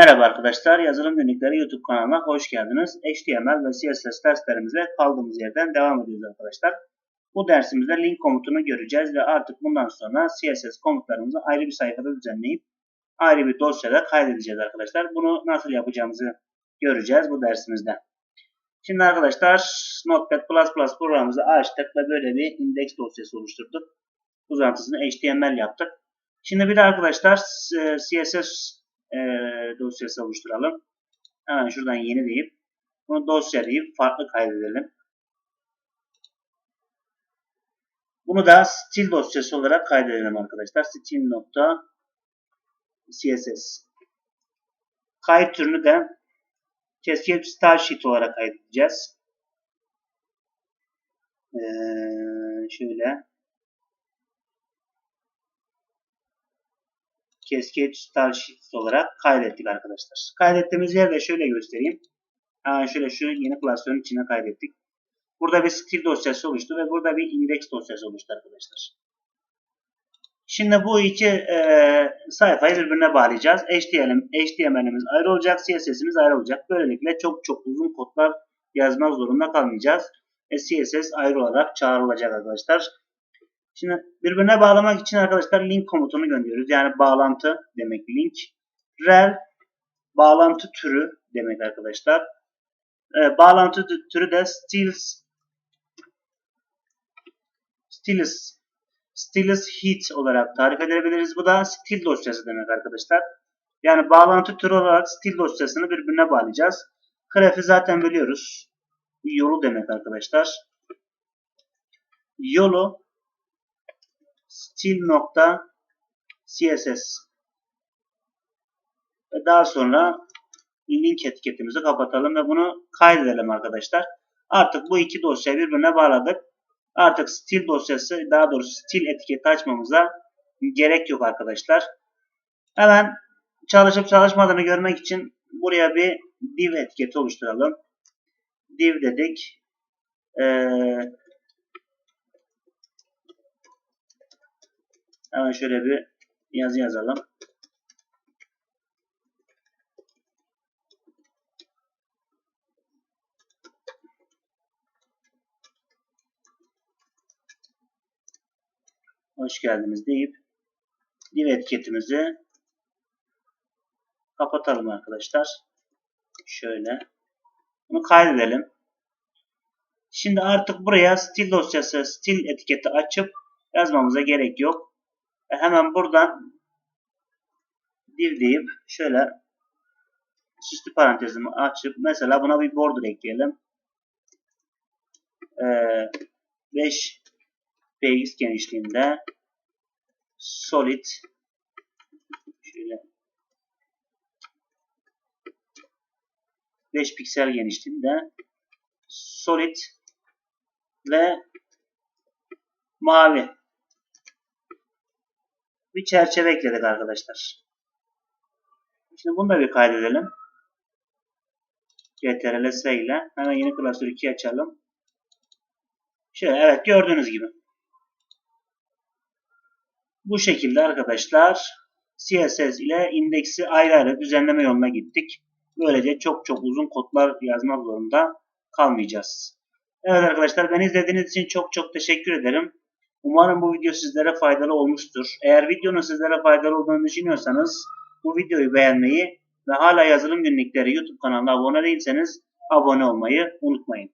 Merhaba arkadaşlar, Yazılım Günlükleri YouTube kanalına hoş geldiniz. HTML ve CSS derslerimize kaldığımız yerden devam ediyoruz arkadaşlar. Bu dersimizde link komutunu göreceğiz ve artık bundan sonra CSS komutlarımızı ayrı bir sayfada düzenleyip ayrı bir dosyada kaydedeceğiz arkadaşlar. Bunu nasıl yapacağımızı göreceğiz bu dersimizde. Şimdi arkadaşlar Notepad++ programımızı açtık ve böyle bir indeks dosyası oluşturduk. Uzantısını HTML yaptık. Şimdi bir de arkadaşlar CSS e, dosyası oluşturalım. Hemen şuradan yeni deyip bunu dosya deyip farklı kaydedelim. Bunu da stil dosyası olarak kaydedelim arkadaşlar. stil.css Kayıt türünü de Cascade Style Sheet olarak kaydedeceğiz. Ee, şöyle Cascade Style Sheets olarak kaydettik arkadaşlar. Kaydettiğimiz yeri de şöyle göstereyim. Hemen şöyle şu yeni klasörün içine kaydettik. Burada bir stil dosyası oluştu ve burada bir index dosyası oluştu arkadaşlar. Şimdi bu iki e, sayfayı birbirine bağlayacağız. HTML, HTML'imiz ayrı olacak, CSS'imiz ayrı olacak. Böylelikle çok çok uzun kodlar yazmak zorunda kalmayacağız. E, CSS ayrı olarak çağrılacak arkadaşlar. Şimdi birbirine bağlamak için arkadaşlar link komutunu gönderiyoruz. Yani bağlantı demek link. Rel bağlantı türü demek arkadaşlar. Ee, bağlantı türü de stils stils stylus heat olarak tarif edebiliriz. Bu da stil dosyası demek arkadaşlar. Yani bağlantı türü olarak stil dosyasını birbirine bağlayacağız. Graf'i zaten biliyoruz. Yolu demek arkadaşlar. Yolu stil.css ve daha sonra link etiketimizi kapatalım ve bunu kaydedelim arkadaşlar. Artık bu iki dosyayı birbirine bağladık. Artık stil dosyası daha doğrusu stil etiketi açmamıza gerek yok arkadaşlar. Hemen çalışıp çalışmadığını görmek için buraya bir div etiketi oluşturalım. Div dedik. Ee, Hemen şöyle bir yazı yazalım. Hoş geldiniz deyip div etiketimizi kapatalım arkadaşlar. Şöyle. Bunu kaydedelim. Şimdi artık buraya stil dosyası, stil etiketi açıp yazmamıza gerek yok. E, hemen buradan div deyip şöyle süslü parantezimi açıp mesela buna bir border ekleyelim. Ee, 5 px genişliğinde solid şöyle 5 piksel genişliğinde solid ve mavi bir çerçeve ekledik arkadaşlar. Şimdi bunu da bir kaydedelim. CTRL ile hemen yeni klasör 2 açalım. Şöyle evet gördüğünüz gibi. Bu şekilde arkadaşlar CSS ile indeksi ayrı ayrı düzenleme yoluna gittik. Böylece çok çok uzun kodlar yazmak zorunda kalmayacağız. Evet arkadaşlar beni izlediğiniz için çok çok teşekkür ederim. Umarım bu video sizlere faydalı olmuştur. Eğer videonun sizlere faydalı olduğunu düşünüyorsanız bu videoyu beğenmeyi ve hala yazılım günlükleri YouTube kanalına abone değilseniz abone olmayı unutmayın.